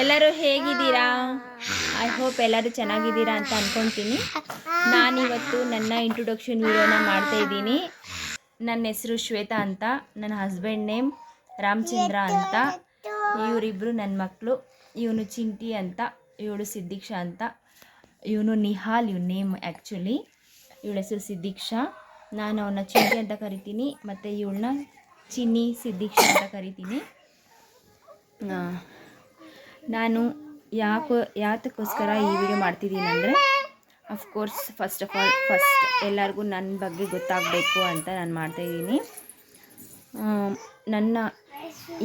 ಎಲ್ಲರೂ ಹೇಗಿದ್ದೀರಾ? I hope ಎಲ್ಲರೂ ಚೆನ್ನಾಗಿದ್ದೀರಾ ಅಂತ ಅನ್ಕೊತೀನಿ. ನಾನಿವತ್ತು ನನ್ನ ಇಂಟ್ರೊಡಕ್ಷನ್ ವಿಡಿಯೋನ ಮಾಡ್ತಾ ಇದ್ದೀನಿ. ನನ್ನ ಹೆಸರು ಶ್ವೇತಾ ಅಂತ, ನನ್ನ ಹಸ್ಬೆಂಡ್ ನೇಮ್ ರಾಮಚಂದ್ರ ಅಂತ ಇವರಿಬ್ಬರು ನನ್ನ ಮಕ್ಕಳು ಇವನು ಚಿಂಟಿ ಅಂತ, ಇವಳು ಸಿದ್ದೀಕ್ಷಾ ಅಂತ, ಇವನು ನಿಹಾಲ್ ಇವ್ ನೇಮ್ ಆ್ಯಕ್ಚುಲಿ ಇವಳ ಹೆಸರು ಸಿದ್ದೀಕ್ಷಾ. ನಾನು ಅವನ್ನ ಚಿಂಟಿ ಅಂತ ಕರಿತೀನಿ, ಮತ್ತು ಇವಳನ್ನ ಚಿನ್ನಿ, ಸಿದ್ದೀಕ್ಷಾ ಅಂತ ಕರಿತೀನಿ. ನಾನು ಯಾಕೋ, ಯಾತಕ್ಕೋಸ್ಕರ ಈ ವಿಡಿಯೋ ಮಾಡ್ತಿದ್ದೀನಿ ಅಂದರೆ of course first of all first ಎಲ್ಲರಿಗೂ ನನ್ನ ಬಗ್ಗೆ ಗೊತ್ತಾಗಬೇಕು ಅಂತ ನಾನು ಮಾಡ್ತಾಯಿದ್ದೀನಿ ನನ್ನ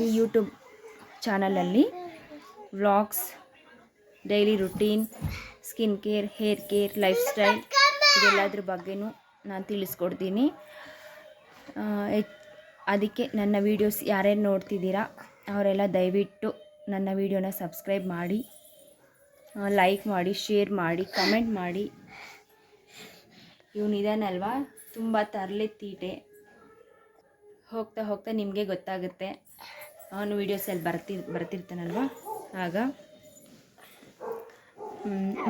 ಈ ಯೂಟ್ಯೂಬ್ ಚಾನಲಲ್ಲಿ vlogs, daily routine, skin care, hair care, lifestyle ಇದೆಲ್ಲದ್ರ ಬಗ್ಗೆನೂ ನಾನು ತಿಳಿಸ್ಕೊಡ್ತೀನಿ. ಅದಕ್ಕೆ ನನ್ನ ವೀಡಿಯೋಸ್ ಯಾರ್ಯಾರು ನೋಡ್ತಿದ್ದೀರಾ, ಅವರೆಲ್ಲ ದಯವಿಟ್ಟು ನನ್ನ ವಿಡಿಯೋನ ಸಬ್ಸ್ಕ್ರೈಬ್ ಮಾಡಿ ಲೈಕ್ ಮಾಡಿ ಶೇರ್ ಮಾಡಿ ಕಮೆಂಟ್ ಮಾಡಿ. ಇವನು ಇದಾನಲ್ವಾ? ತುಂಬ ತರಲೆ ತೀಟೆ. ಹೋಗ್ತಾ ಹೋಗ್ತಾ ನಿಮಗೆ ಗೊತ್ತಾಗುತ್ತೆ. ಅವನು ವೀಡಿಯೋಸಲ್ಲಿ ಬರ್ತಿ, ಬರ್ತಿರ್ತಾನಲ್ವ? ಆಗ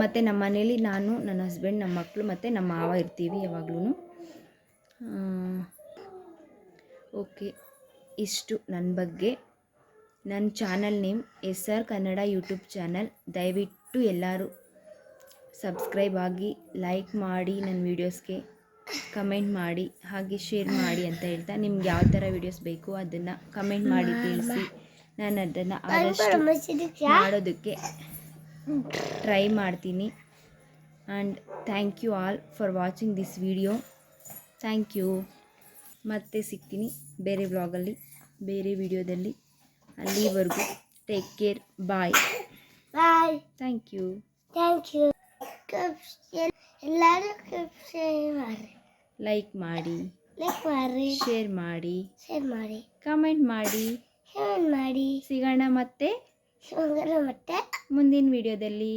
ಮತ್ತು ನಮ್ಮ ಮನೇಲಿ ನಾನು, ನನ್ನ ಹಸ್ಬೆಂಡ್ ನಮ್ಮ ಮಕ್ಕಳು ಮತ್ತು ನಮ್ಮ ಮಾವ ಇರ್ತೀವಿ ಯಾವಾಗ್ಲೂ ಓಕೆ ಇಷ್ಟು ನನ್ನ ಬಗ್ಗೆ. ನನ್ನ channel name S R Kannada YouTube channel. ದಯವಿಟ್ಟು ಎಲ್ಲರೂ ಸಬ್ಸ್ಕ್ರೈಬ್ ಆಗಿ ಲೈಕ್ ಮಾಡಿ ನನ್ನ ವೀಡಿಯೋಸ್ಗೆ ಕಮೆಂಟ್ ಮಾಡಿ ಹಾಗೆ ಶೇರ್ ಮಾಡಿ ಅಂತ ಹೇಳ್ತಾ ನಿಮ್ಗೆ ಯಾವ ಥರ ವೀಡಿಯೋಸ್ ಬೇಕು ಅದನ್ನು ಕಮೆಂಟ್ ಮಾಡಿ ತಿಳಿಸಿ. ನಾನು ಅದನ್ನು ಆದಷ್ಟು ಮಾಡೋದಕ್ಕೆ ಟ್ರೈ ಮಾಡ್ತೀನಿ. And thank you all for watching this video. Thank you. ಮತ್ತೆ ಸಿಗ್ತೀನಿ ಬೇರೆ ವ್ಲಾಗಲ್ಲಿ ಬೇರೆ ವಿಡಿಯೋದಲ್ಲಿ. ಅಲ್ಲಿವರೆಗೂ take care bye bye thank you thank you ಎಲ್ಲರೂ ಮಾಡಿ. ಲೈಕ್ ಮಾಡಿ. ಲೈಕ್ ಮಾಡಿ. ಶೇರ್ ಮಾಡಿ. ಶೇರ್ ಮಾಡಿ. ಕಮೆಂಟ್ ಮಾಡಿ. ಕಮೆಂಟ್ ಮಾಡಿ. ಸಿಗೋಣ ಮತ್ತೆ ಮತ್ತೆ ಮುಂದಿನ ವಿಡಿಯೋದಲ್ಲಿ